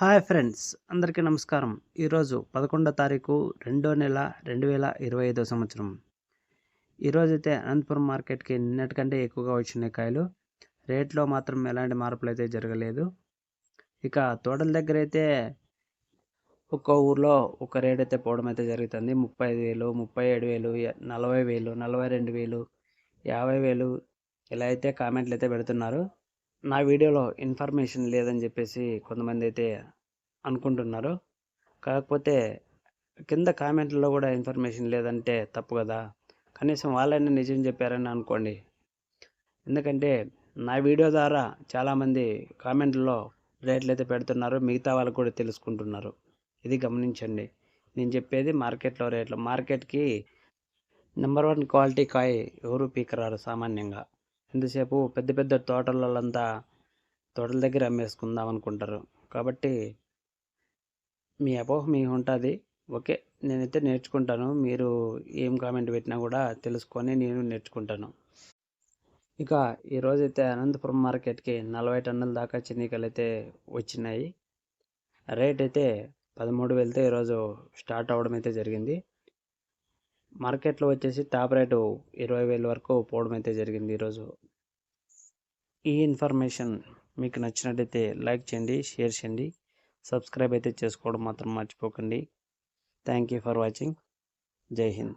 Hi friends అందరికీ నమస్కారం. ఈరోజు పదకొండో తారీఖు రెండో నెల రెండు వేల ఇరవై ఐదో సంవత్సరం. ఈరోజైతే అనంతపురం మార్కెట్కి నిన్నటికంటే ఎక్కువగా వచ్చినాయి కాయలు. రేట్లో మాత్రం ఎలాంటి మార్పులు అయితే జరగలేదు. ఇక తోటల దగ్గర అయితే ఒక్కో ఊర్లో ఒక రేట్ అయితే పోవడం అయితే జరుగుతుంది. ముప్పై ఐదు వేలు ముప్పై ఏడు వేలు నలభై వేలు నలభై రెండు వేలు యాభై వేలు ఇలా అయితే కామెంట్లు అయితే పెడుతున్నారు. నా వీడియోలో ఇన్ఫర్మేషన్ లేదని చెప్పేసి కొంతమంది అయితే అనుకుంటున్నారు. కాకపోతే కింద కామెంట్లలో కూడా ఇన్ఫర్మేషన్ లేదంటే తప్పు కదా. కనీసం వాళ్ళైనా నిజం చెప్పారని అనుకోండి. ఎందుకంటే నా వీడియో ద్వారా చాలామంది కామెంట్లో రేట్లు అయితే పెడుతున్నారు. మిగతా వాళ్ళు కూడా తెలుసుకుంటున్నారు. ఇది గమనించండి. నేను చెప్పేది మార్కెట్లో రేట్లు. మార్కెట్కి నెంబర్ వన్ క్వాలిటీ కాయ ఎవరు పీకరారు సామాన్యంగా? ఎంతసేపు పెద్ద పెద్ద తోటలంతా తోటల దగ్గర అమ్మేసుకుందాం అనుకుంటారు. కాబట్టి మీ అపోహ మీ ఉంటుంది. ఓకే నేనైతే నేర్చుకుంటాను. మీరు ఏం కామెంట్ పెట్టినా కూడా తెలుసుకొని నేను నేర్చుకుంటాను. ఇక ఈరోజైతే అనంతపురం మార్కెట్కి నలభై టన్నుల దాకా చిన్నికలు అయితే వచ్చినాయి. రేట్ అయితే పదమూడు వేలతో ఈరోజు స్టార్ట్ అవ్వడం అయితే జరిగింది. మార్కెట్లో వచ్చేసి టాప్ రేటు ఇరవై వేల వరకు పోవడం అయితే జరిగింది ఈరోజు. ఈ ఇన్ఫర్మేషన్ మీకు నచ్చినట్టయితే లైక్ చేయండి షేర్ చేయండి సబ్స్క్రైబ్ అయితే చేసుకోవడం మాత్రం మర్చిపోకండి. Thank you for watching. జై హింద్.